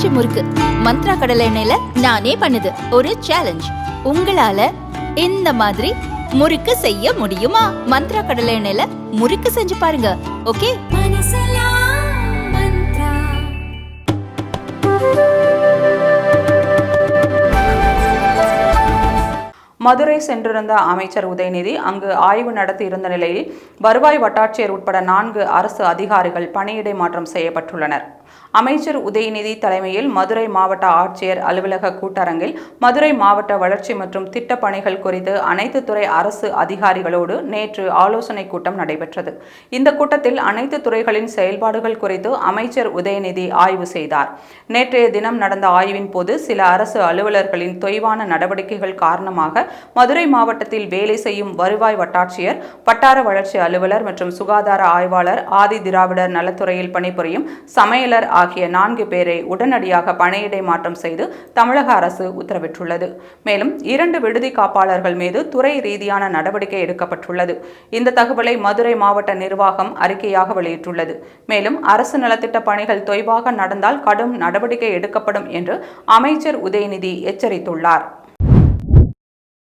வளர்ச்சி முறுக்கு. மந்த்ரா கடலை எண்ணெயில நானே பண்ணுது. ஒரு சேலஞ்ச் உங்களால இந்த மாதிரி முறுக்கு செய்ய முடியுமா? மந்த்ரா கடலை எண்ணெயில முறுக்கு செஞ்சு பாருங்க. ஓகே? மதுரை சென்றிருந்த அமைச்சர் உதயநிதி அங்கு ஆய்வு நடத்தி இருந்த நிலையில் வருவாய் வட்டாட்சியர் உட்பட நான்கு அரசு அதிகாரிகள் பணியிடை மாற்றம் செய்யப்பட்டுள்ளனர். அமைச்சர் உதயநிதி தலைமையில் மதுரை மாவட்ட ஆட்சியர் அலுவலக கூட்டரங்கில் மதுரை மாவட்ட வளர்ச்சி மற்றும் திட்டப் பணிகள் குறித்து அனைத்து துறை அரசு அதிகாரிகளோடு நேற்று ஆலோசனை கூட்டம் நடைபெற்றது. இந்த கூட்டத்தில் அனைத்து துறைகளின் செயல்பாடுகள் குறித்து அமைச்சர் உதயநிதி ஆய்வு செய்தார். நேற்றைய தினம் நடந்த ஆய்வின் போது சில அரசு அலுவலர்களின் தொய்வான நடவடிக்கைகள் காரணமாக மதுரை மாவட்டத்தில் வேலை செய்யும் வருவாய் வட்டாட்சியர் வட்டார வளர்ச்சி அலுவலர் மற்றும் சுகாதார ஆய்வாளர் ஆதி திராவிடர் நலத்துறையில் பணிபுரியும் சமையலர் ஆகிய நான்கு பேரை உடனடியாக பணியிடை மாற்றம் செய்து தமிழக அரசு உத்தரவிட்டுள்ளது. மேலும் இரண்டு விடுதி காப்பாளர்கள் மீது துறை ரீதியான நடவடிக்கை எடுக்கப்பட்டுள்ளது. இந்த தகவலை மதுரை மாவட்ட நிர்வாகம் அறிக்கையாக வெளியிட்டுள்ளது. மேலும் அரசு நலத்திட்ட பணிகள் தொய்வாக நடந்தால் கடும் நடவடிக்கை எடுக்கப்படும் என்று அமைச்சர் உதயநிதி எச்சரித்துள்ளார்.